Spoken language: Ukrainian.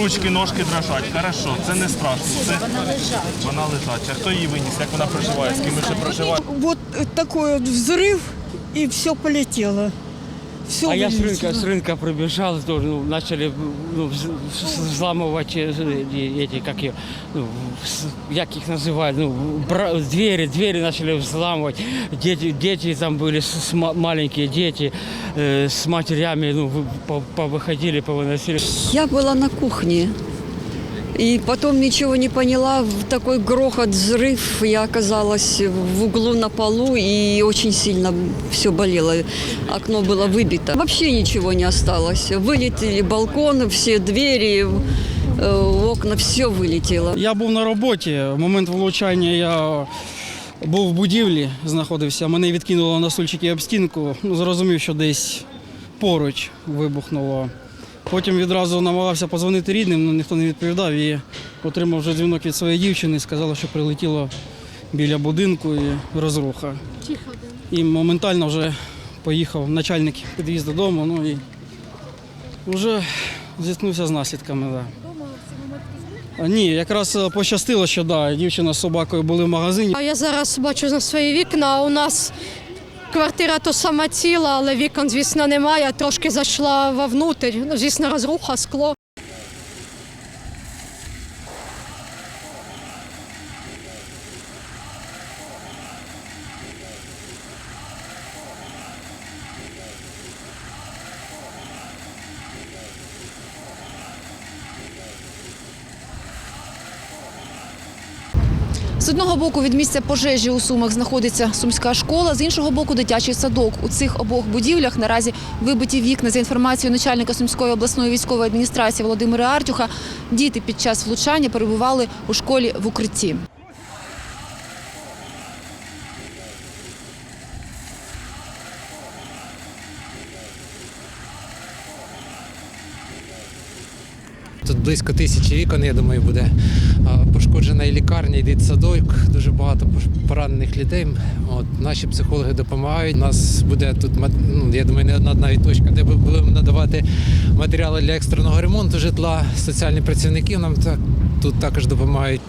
Ручки, ножки дрожать. Хорошо, це не страшно. Це... Вона лежача. Вона лежача. Хто її виніс? Як вона проживає? З ким ще проживає? Вот такой вот взрыв, и все полетело. Все А я с вылетело. рынка, с рынка пробежал, тоже, ну, начали ну, вз- вз- взламывать э, эти, эти, как ее, ну, с- як их называют, ну, бра- двери, двери начали взламывать. Дети, дети там были, с- с ма- маленькие дети э, с матерями, ну, вы- по- повыходили, повыносили. Я была на кухне. И потом ничего не поняла. В такой грохот, взрыв. Я оказалась в углу на полу и очень сильно все болело. Окно было выбито. Вообще ничего не осталось. Вылетели балконы, все двери, э, окна, все вылетело. Я був на роботі. В момент влучання я був в будівлі, знаходився. Мене відкинуло на стульчики об стінку. Ну, зрозумів, що десь поруч вибухнуло. Потім відразу намагався позвонити рідним, але ніхто не відповідав. І отримав вже дзвінок від своєї дівчини, сказала, що прилетіло біля будинку і розруха. І моментально вже поїхав начальник під'їзд додому. Ну і вже зіткнувся з наслідками. Да. Ні, якраз е, пощастило, що да, дівчина з собакою були в магазині. А Я зараз бачу на свої вікна. У нас квартира то сама ціла, але вікон, звісно, немає. Трошки зайшла вовнутрь. Ну, звісно, розруха, скло. Одного боку від місця пожежі у Сумах знаходиться сумська школа, з іншого боку дитячий садок. У цих обох будівлях наразі вибиті вікна. За інформацією начальника Сумської обласної військової адміністрації Володимира Артюха, діти під час влучання перебували у школі в укритті. Тут близько тисячі вікон, я думаю, буде. Пошкоджена і лікарня, і дитсадок, дуже багато поранених людей. От, наші психологи допомагають. У нас буде тут, ну, я думаю, не одна навіть точка, де ми будемо надавати матеріали для екстреного ремонту житла. Соціальні працівники нам так, тут також допомагають.